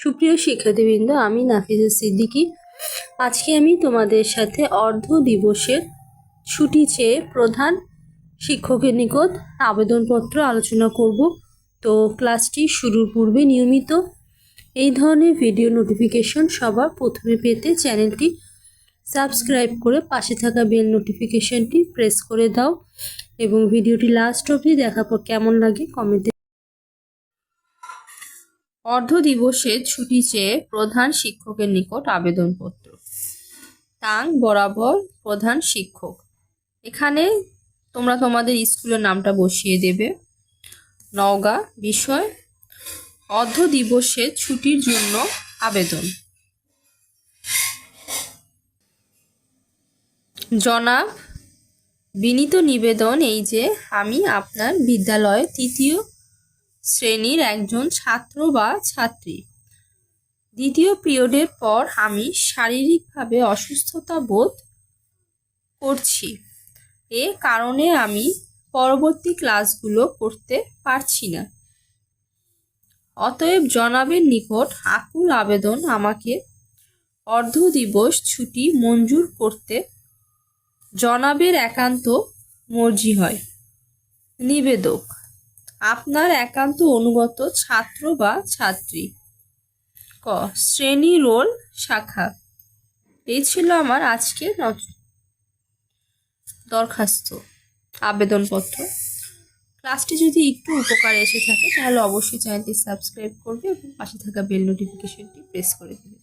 সুপ্রিয় শিক্ষার্থীবৃন্দ, আমি নাফিজা সিদ্দিকি। আজকে আমি তোমাদের সাথে অর্ধ দিবসের ছুটি চেয়ে প্রধান শিক্ষকের নিকট আবেদনপত্র আলোচনা করব। তো ক্লাসটি শুরুর পূর্বে নিয়মিত এই ধরনের ভিডিও নোটিফিকেশন সবার প্রথমে পেতে চ্যানেলটি সাবস্ক্রাইব করে পাশে থাকা বেল নোটিফিকেশনটি প্রেস করে দাও এবং ভিডিওটি লাস্ট অবধি দেখার পর কেমন লাগে কমেন্টে অর্ধ দিবসের ছুটি চেয়ে প্রধান শিক্ষকের নিকট আবেদনপত্র। তাং বরাবর প্রধান শিক্ষক। এখানে তোমরা তোমাদের স্কুলের নামটা বসিয়ে দেবে। নওগাঁ, বিষয়, অর্ধ দিবসের ছুটির জন্য আবেদন। জনাব, বিনীত নিবেদন এই যে আমি আপনার বিদ্যালয়ে তৃতীয় শ্রেণির একজন ছাত্র বা ছাত্রী। দ্বিতীয় পিরিয়ডের পর আমি শারীরিকভাবে অসুস্থতা বোধ করছি। এ কারণে আমি পরবর্তী ক্লাসগুলো করতে পারছি না। অতএব জনাবের নিকট আকুল আবেদন আমাকে অর্ধ দিবস ছুটি মঞ্জুর করতে জনাবের একান্ত মর্জি হয়। নিবেদক আপনার একান্ত অনুগত ছাত্র বা ছাত্রী। ক, শ্রেণি রোল শাখা। এই ছিল আমার আজকের ন- দরখাস্ত, আবেদনপত্র। ক্লাসটি যদি একটু উপকারে এসে থাকে, তাহলে অবশ্যই চ্যানেলটি সাবস্ক্রাইব করবে এবং পাশে থাকা বেল নোটিফিকেশনটি প্রেস করে দেবে।